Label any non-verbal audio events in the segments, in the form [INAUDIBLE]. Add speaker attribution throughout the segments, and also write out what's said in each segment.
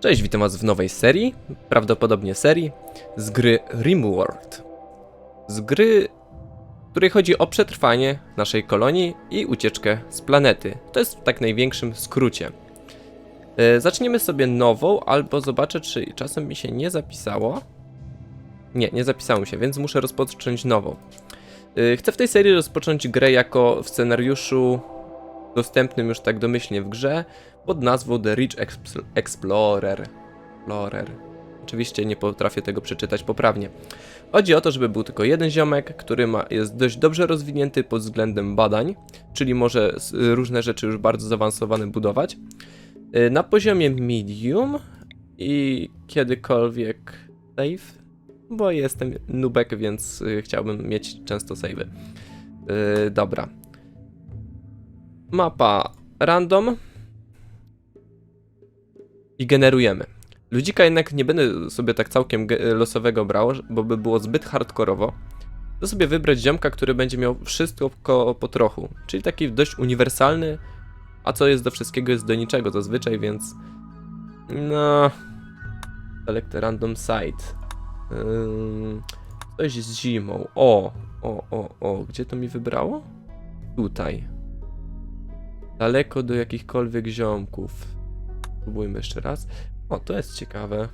Speaker 1: Cześć, witam was w nowej serii, prawdopodobnie serii, z gry Rimworld. Z gry, w której chodzi o przetrwanie naszej kolonii i ucieczkę z planety. To jest w tak największym skrócie. E, Zaczniemy sobie nową, albo zobaczę, czy czasem mi się nie zapisało. Nie, nie zapisało mi się, więc muszę rozpocząć nową. E, Chcę w tej serii rozpocząć grę jako w scenariuszu dostępnym już tak domyślnie w grze, pod nazwą The Rich Expl- Explorer. Explorer. Oczywiście nie potrafię tego przeczytać poprawnie. Chodzi o to, żeby był tylko jeden ziomek, który ma, jest dość dobrze rozwinięty pod względem badań, czyli może różne rzeczy już bardzo zaawansowane budować. Y, Na poziomie medium i kiedykolwiek save, bo jestem nubek, więc y, chciałbym mieć często savey. Yy, dobra. Mapa random i generujemy. Ludzika jednak nie będę sobie tak całkiem losowego brał, bo by było zbyt hardkorowo. To sobie wybrać ziomka, który będzie miał wszystko ko- po trochu, czyli taki dość uniwersalny, a co jest do wszystkiego jest do niczego zazwyczaj, więc no select random site. Ym, coś z zimą. O, o, o, o, gdzie to mi wybrało? Tutaj. Daleko do jakichkolwiek ziomków. Spróbujmy jeszcze raz. O, to jest ciekawe.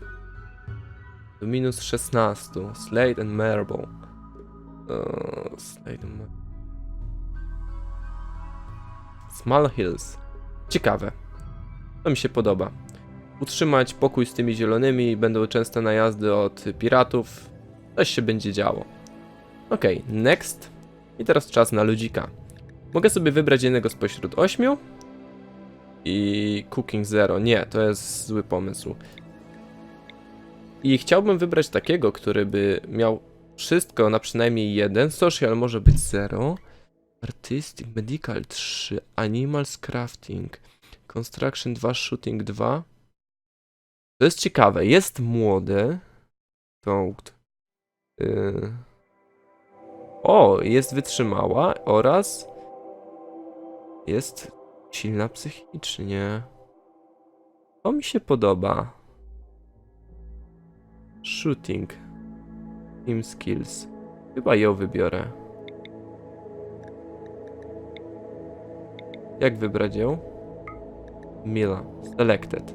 Speaker 1: Do minus 16. Slate and Marble. Slate and Marble. Small Hills. Ciekawe. To mi się podoba. Utrzymać pokój z tymi zielonymi, będą częste najazdy od piratów. Coś się będzie działo. Ok, next. I teraz czas na ludzika. Mogę sobie wybrać jednego spośród ośmiu. I Cooking Zero. Nie, to jest zły pomysł. I chciałbym wybrać takiego, który by miał wszystko na przynajmniej jeden. Social może być 0. Artistic, Medical 3, Animals Crafting, Construction 2, Shooting 2. To jest ciekawe. Jest młody. Toad. Yy. O, jest wytrzymała oraz jest silna psychicznie. To mi się podoba. Shooting. Team skills. Chyba ją wybiorę. Jak wybrać ją? Mila. Selected.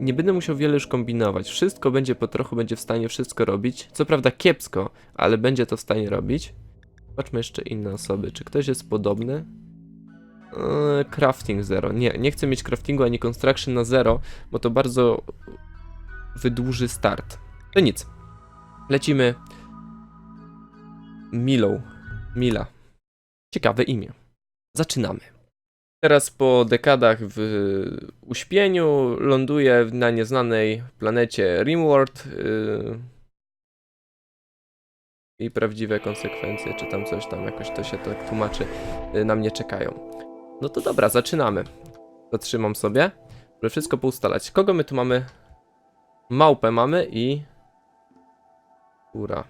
Speaker 1: Nie będę musiał wiele już kombinować. Wszystko będzie po trochu, będzie w stanie wszystko robić. Co prawda kiepsko, ale będzie to w stanie robić. Zobaczmy jeszcze inne osoby. Czy ktoś jest podobny? Eee, crafting 0. Nie, nie chcę mieć craftingu ani construction na 0, bo to bardzo wydłuży start. To nic. Lecimy Milą. Mila. Ciekawe imię. Zaczynamy. Teraz po dekadach w uśpieniu ląduję na nieznanej planecie Rimworld. Yy, I prawdziwe konsekwencje, czy tam coś tam jakoś to się tak tłumaczy, yy, na mnie czekają. No to dobra, zaczynamy. Zatrzymam sobie, żeby wszystko poustalać. Kogo my tu mamy? Małpę mamy i... Ura.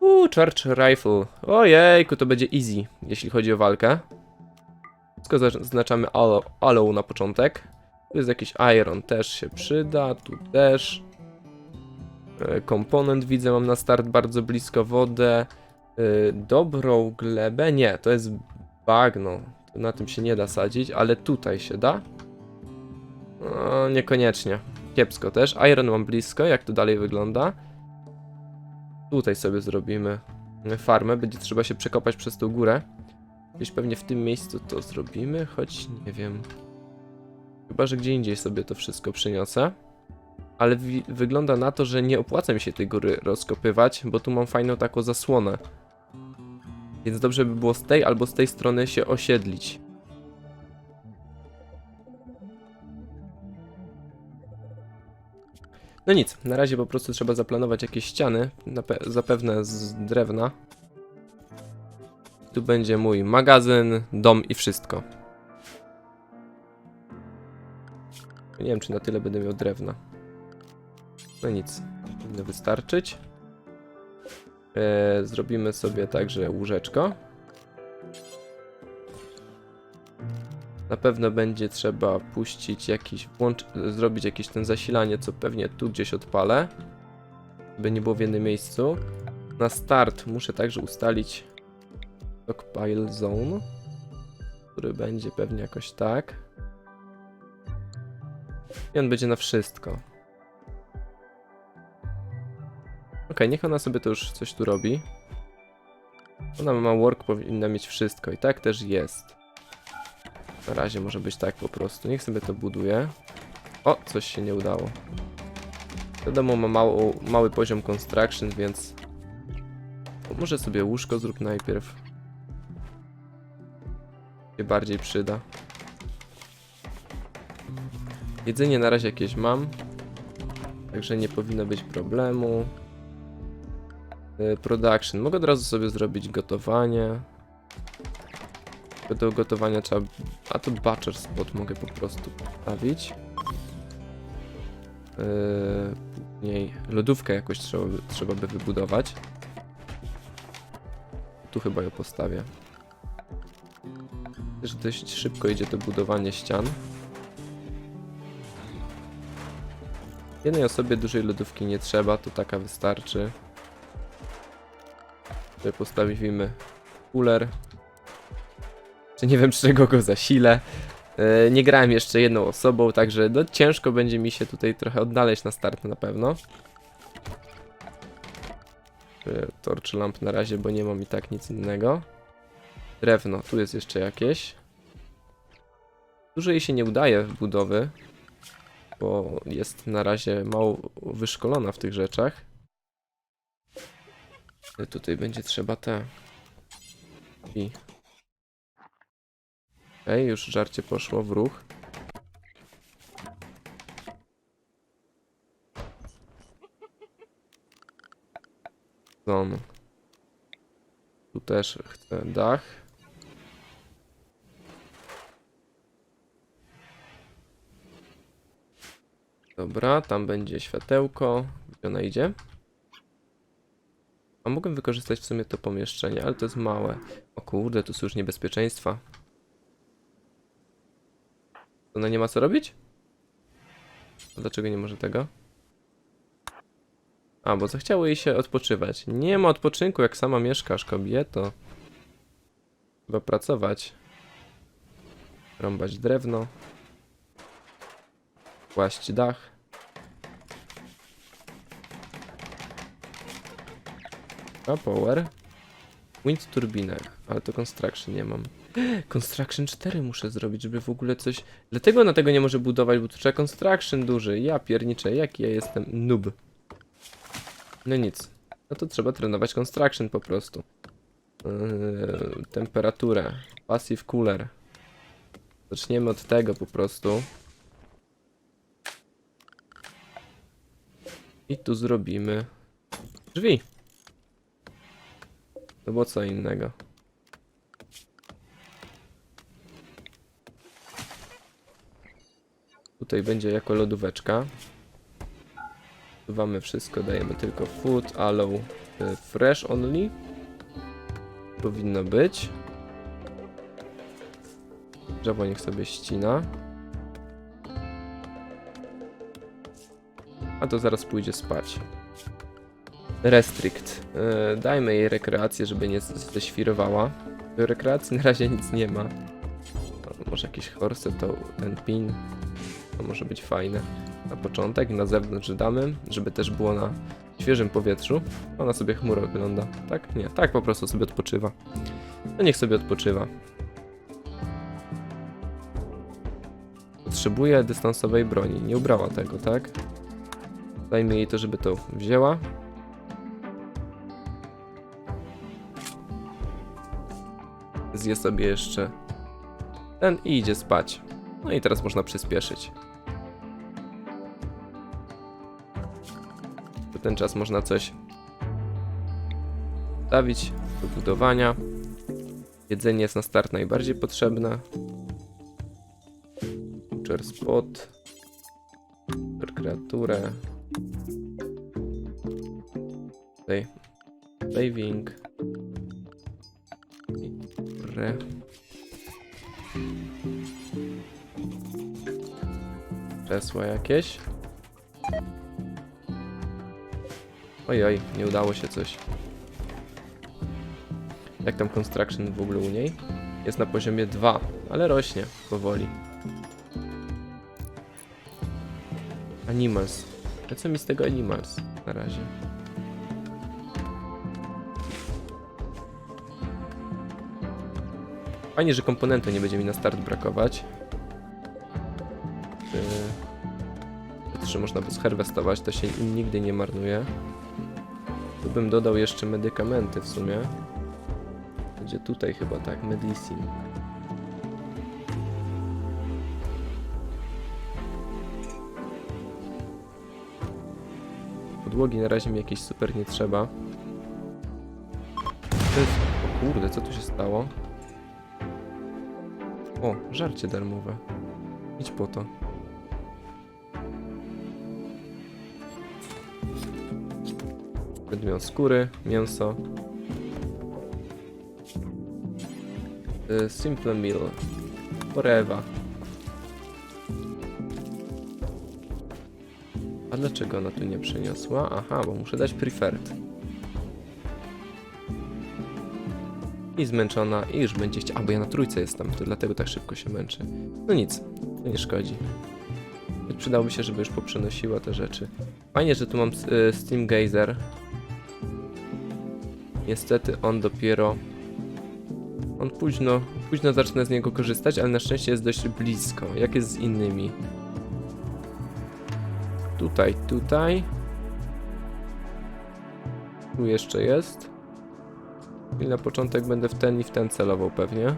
Speaker 1: Uuu, Charge Rifle. Ojejku, to będzie easy, jeśli chodzi o walkę. Wszystko zaznaczamy allow, allow na początek. Tu jest jakiś iron, też się przyda, tu też. E, Komponent widzę, mam na start bardzo blisko wodę. E, Dobrą glebę, nie, to jest bagno. Na tym się nie da sadzić, ale tutaj się da. No, niekoniecznie. Kiepsko też. Iron mam blisko, jak to dalej wygląda. Tutaj sobie zrobimy farmę, będzie trzeba się przekopać przez tą górę. Gdzieś pewnie w tym miejscu to zrobimy, choć nie wiem. Chyba, że gdzie indziej sobie to wszystko przyniosę. Ale wygląda na to, że nie opłaca mi się tej góry rozkopywać, bo tu mam fajną taką zasłonę. Więc dobrze by było z tej albo z tej strony się osiedlić. No nic, na razie po prostu trzeba zaplanować jakieś ściany, zapewne z drewna. Tu będzie mój magazyn, dom i wszystko. Nie wiem, czy na tyle będę miał drewna. No nic, powinno wystarczyć. E, zrobimy sobie także łóżeczko. Na pewno będzie trzeba puścić jakiś, włącz, zrobić jakieś ten zasilanie, co pewnie tu gdzieś odpalę. By nie było w jednym miejscu. Na start muszę także ustalić stockpile zone, który będzie pewnie jakoś tak. I on będzie na wszystko. Niech ona sobie to już coś tu robi. Ona ma work, powinna mieć wszystko i tak też jest. Na razie może być tak po prostu. Niech sobie to buduje. O, coś się nie udało. Wiadomo, ma mało, mały poziom construction, więc może sobie łóżko zrób najpierw. Się bardziej przyda. Jedzenie na razie jakieś mam. Także nie powinno być problemu. Y, Production. Mogę od razu sobie zrobić gotowanie. Do gotowania trzeba... A to butcher spot mogę po prostu postawić. Yy, później lodówkę jakoś trzeba, trzeba by wybudować. Tu chyba ją postawię. Też dość szybko idzie to budowanie ścian. Jednej osobie dużej lodówki nie trzeba, to taka wystarczy. Tutaj postawimy cooler. Czy nie wiem, [LAUGHS] czego go zasilę. E, Nie grałem jeszcze jedną osobą, także no, ciężko będzie mi się tutaj trochę odnaleźć na start na pewno. E, Torch lamp na razie, bo nie mam i tak nic innego. Drewno, tu jest jeszcze jakieś. Dużo jej się nie udaje w budowy, bo jest na razie mało wyszkolona w tych rzeczach. Ale Tutaj będzie trzeba te. I. Okej, już żarcie poszło w ruch. Zon. Tu też chcę dach. Dobra, tam będzie światełko. Gdzie ona idzie? A mogłem wykorzystać w sumie to pomieszczenie, ale to jest małe. O kurde, tu są już niebezpieczeństwa. Ona nie ma co robić? A dlaczego nie może tego? A, bo zachciało jej się odpoczywać. Nie ma odpoczynku, jak sama mieszkasz, kobieto. Trzeba pracować. Rąbać drewno. Kłaść dach. A power. Wind turbinę, ale to construction nie mam. [GASPS] Construction 4 muszę zrobić, żeby w ogóle coś... Dlatego ona tego nie może budować, bo tu trzeba construction duży. Ja pierniczę, jaki ja jestem noob. No nic. No to trzeba trenować construction po prostu. Yy, temperaturę. Passive cooler. Zaczniemy od tego po prostu. I tu zrobimy drzwi. To było co innego. Tutaj będzie jako lodóweczka. Wsuwamy wszystko, dajemy tylko food, allow y, fresh only. Powinno być. Drzewo niech sobie ścina. A to zaraz pójdzie spać. Restrict. Yy, dajmy jej rekreację, żeby nie ześwirowała. Do rekreacji na razie nic nie ma. Może jakiś horse, to ten pin. To może być fajne. Na początek, na zewnątrz damy, żeby też było na świeżym powietrzu. Ona sobie chmurę ogląda. Tak? Nie, tak po prostu sobie odpoczywa. No niech sobie odpoczywa. Potrzebuje dystansowej broni. Nie ubrała tego, tak? Dajmy jej to, żeby to wzięła. Zje sobie jeszcze ten i idzie spać. No i teraz można przyspieszyć. W ten czas można coś stawić do budowania. Jedzenie jest na start najbardziej potrzebne. Butcher spot. Kreaturę. Tutaj. Saving. I Re. Kresła jakieś. Ojoj, nie udało się coś. Jak tam construction w ogóle u niej? Jest na poziomie 2, ale rośnie powoli. Animals. A co mi z tego Animals na razie? Fajnie, że komponentu nie będzie mi na start brakować. Yy, Trzy można by zherwestować, to się nigdy nie marnuje. Tu bym dodał jeszcze medykamenty w sumie. Będzie tutaj chyba tak, medicine. Podłogi na razie mi jakieś super nie trzeba. O kurde, co tu się stało? O, żarcie darmowe. Idź po to. Będę miał skóry, mięso. Y, Simple meal. Forever. A dlaczego ona tu nie przeniosła? Aha, bo muszę dać preferred. I zmęczona, i już będzie chciała. A, bo ja na trójce jestem, to dlatego tak szybko się męczę. No nic, to nie szkodzi. Przydałoby się, żeby już poprzenosiła te rzeczy. Fajnie, że tu mam y, Steam Gazer. Niestety on dopiero... On późno, późno zacznę z niego korzystać, ale na szczęście jest dość blisko. Jak jest z innymi? Tutaj, tutaj. Tu jeszcze jest. I na początek będę w ten i w ten celował pewnie.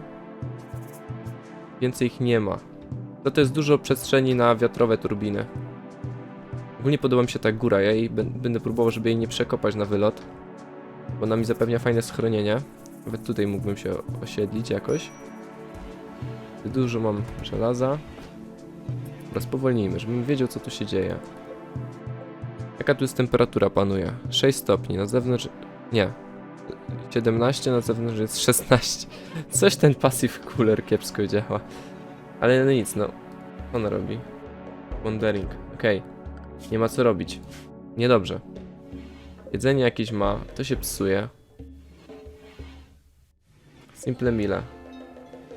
Speaker 1: Więcej ich nie ma. To to jest dużo przestrzeni na wiatrowe turbiny. Ogólnie podoba mi się ta góra, ja jej bę- będę próbował, żeby jej nie przekopać na wylot. Bo ona mi zapewnia fajne schronienie. Nawet tutaj mógłbym się osiedlić jakoś. Dużo mam żelaza. Dobra, spowolnijmy, żebym wiedział co tu się dzieje. Jaka tu jest temperatura panuje? 6 stopni, na zewnątrz... Nie. 17, na zewnątrz jest 16. Coś ten passive cooler kiepsko działa. Ale no nic, no. Co ona robi? Wandering. Okej. Nie ma co robić. Niedobrze. Jedzenie jakieś ma, to się psuje. Simple mile.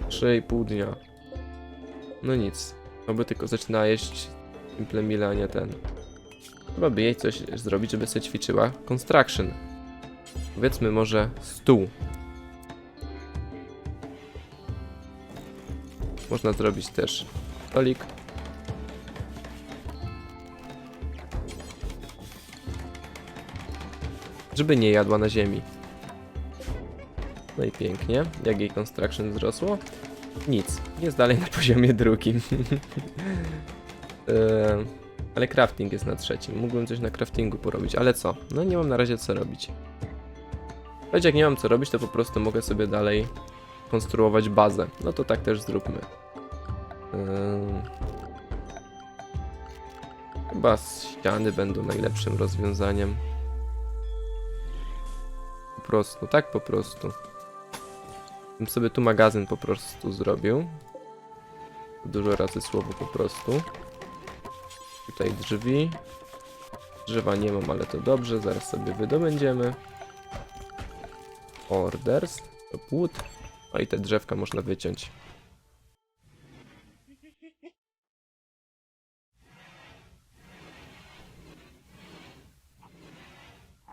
Speaker 1: 3,5 dnia. No nic. Oby tylko zaczyna jeść simple mile, a nie ten. Chyba by jej coś zrobić, żeby sobie ćwiczyła. Construction. Powiedzmy może stół. Można zrobić też stolik. Żeby nie jadła na ziemi. No i pięknie. Jak jej construction wzrosło? Nic. Jest dalej na poziomie drugim. Eee, [LAUGHS] ale crafting jest na trzecim. Mógłbym coś na craftingu porobić, ale co? No nie mam na razie co robić. Choć jak nie mam co robić, to po prostu mogę sobie dalej konstruować bazę. No to tak też zróbmy. Ym. Chyba ściany będą najlepszym rozwiązaniem. Po prostu, tak po prostu. Bym sobie tu magazyn po prostu zrobił. Dużo razy słowo po prostu. Tutaj drzwi. Drzewa nie mam, ale to dobrze, zaraz sobie wydobędziemy. Orders, to płód. O i te drzewka można wyciąć.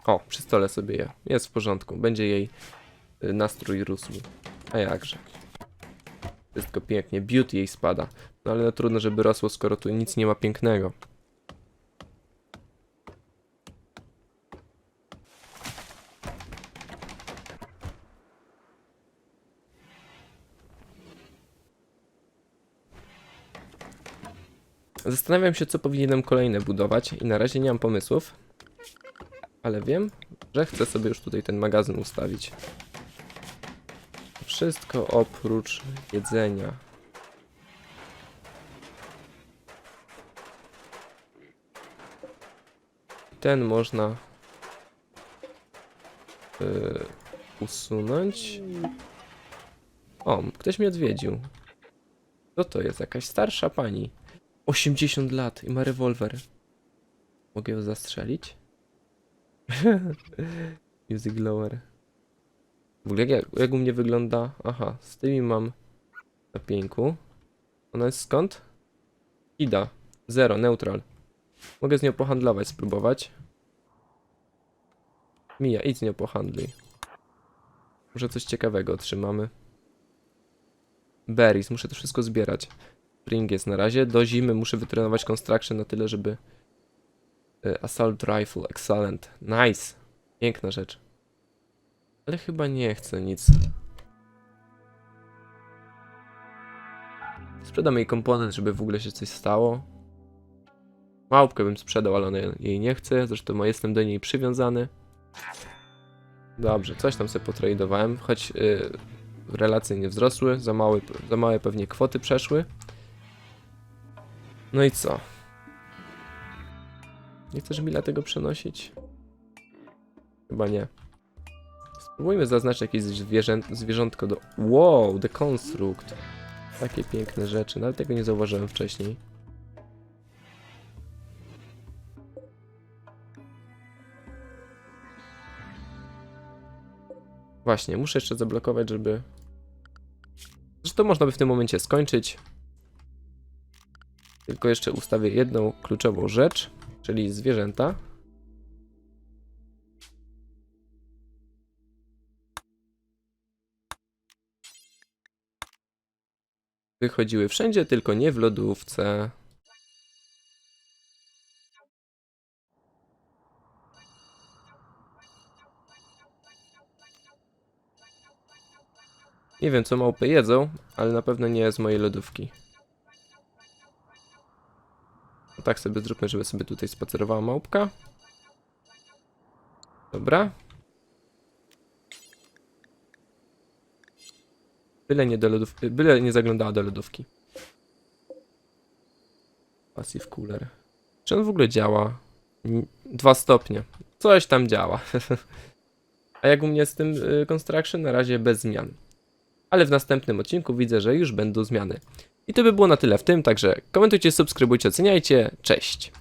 Speaker 1: O, przy stole sobie je. Jest w porządku. Będzie jej y, nastrój rósł. A jakże. Wszystko pięknie. Beauty jej spada. No ale no, trudno, żeby rosło, skoro tu nic nie ma pięknego. Zastanawiam się, co powinienem kolejne budować i na razie nie mam pomysłów. Ale wiem, że chcę sobie już tutaj ten magazyn ustawić. Wszystko oprócz jedzenia. Ten można yy, usunąć. O, ktoś mnie odwiedził. Co to jest? Jakaś starsza pani. 80 lat i ma rewolwer. Mogę ją zastrzelić? [LAUGHS] Music lower. W ogóle jak, jak u mnie wygląda? Aha, z tymi mam na pięku. Ona jest skąd? Ida. Zero, neutral. Mogę z nią pohandlować, spróbować. Mija, idź z nią pohandluj. Może coś ciekawego otrzymamy. Berries, muszę to wszystko zbierać. Spring jest na razie. Do zimy muszę wytrenować construction na tyle, żeby... Y, Assault rifle, excellent. Nice. Piękna rzecz. Ale chyba nie chcę nic. Sprzedam jej komponent, żeby w ogóle się coś stało. Małpkę bym sprzedał, ale ona jej nie chce. Zresztą jestem do niej przywiązany. Dobrze, coś tam sobie potradowałem, choć yy, relacje nie wzrosły, za małe, za małe pewnie kwoty przeszły. No i co? Nie chcesz Mila tego przenosić? Chyba nie. Spróbujmy zaznaczyć jakieś zwierzę, zwierzątko do... Wow, deconstruct. Takie piękne rzeczy, nawet tego nie zauważyłem wcześniej. Właśnie, muszę jeszcze zablokować, żeby... Zresztą można by w tym momencie skończyć. Tylko jeszcze ustawię jedną kluczową rzecz, czyli zwierzęta. Wychodziły wszędzie, tylko nie w lodówce. Nie wiem, co małpy jedzą, ale na pewno nie z mojej lodówki. No tak sobie zróbmy, żeby sobie tutaj spacerowała małpka. Dobra. Byle nie do lodówki, byle nie zaglądała do lodówki. Passive cooler. Czy on w ogóle działa? Dwa stopnie. Coś tam działa. [LAUGHS] A jak u mnie z tym y, construction? Na razie bez zmian. Ale w następnym odcinku widzę, że już będą zmiany. I to by było na tyle w tym, także komentujcie, subskrybujcie, oceniajcie. Cześć!